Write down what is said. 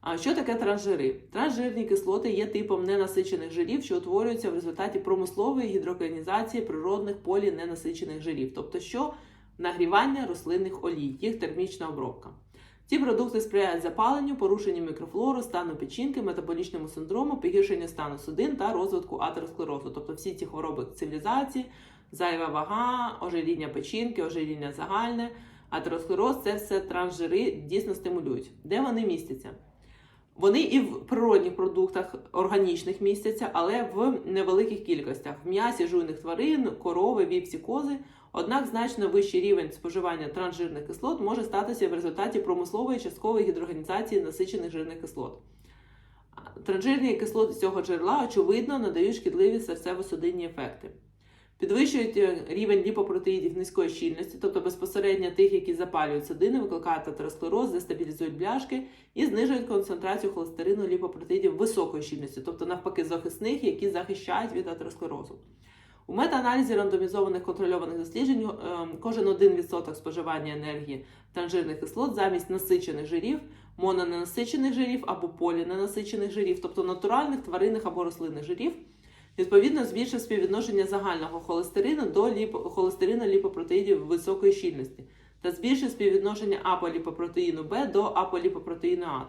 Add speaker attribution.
Speaker 1: А що таке трансжири? Трансжирні кислоти є типом ненасичених жирів, що утворюються в результаті промислової гідроконізації природних поліненасичених жирів, тобто що нагрівання рослинних олій, їх термічна обробка. Ці продукти сприяють запаленню, порушенню мікрофлору, стану печінки, метаболічному синдрому, погіршенню стану судин та розвитку атеросклерозу, тобто всі ці хвороби цивілізації, зайва вага, ожиріння печінки, ожиріння загальне, атеросклероз це все трансжири дійсно стимулюють. Де вони містяться? Вони і в природних продуктах органічних містяться, але в невеликих кількостях в м'ясі жуйних тварин, корови, вівці, кози. Однак значно вищий рівень споживання трансжирних кислот може статися в результаті промислової часткової гідрогенізації насичених жирних кислот. Транжирні кислоти цього джерела, очевидно, надають шкідливі серцево-судинні ефекти. Підвищують е, рівень ліпопротеїдів низької щільності, тобто безпосередньо тих, які запалюють судини, викликають атеросклероз, дестабілізують бляшки і знижують концентрацію холестерину ліпопротеїдів високої щільності, тобто навпаки захисних, які захищають від атеросклерозу. У метааналізі рандомізованих контрольованих досліджень е, кожен 1% споживання енергії транжирних кислот замість насичених жирів, мононенасичених жирів або поліненасичених жирів, тобто натуральних тваринних або рослинних жирів, відповідно збільшив співвідношення загального холестерину до ліп... холестерину ліпопротеїдів високої щільності та збільшив співвідношення аполіпопротеїну Б до аполіпопротеїну А.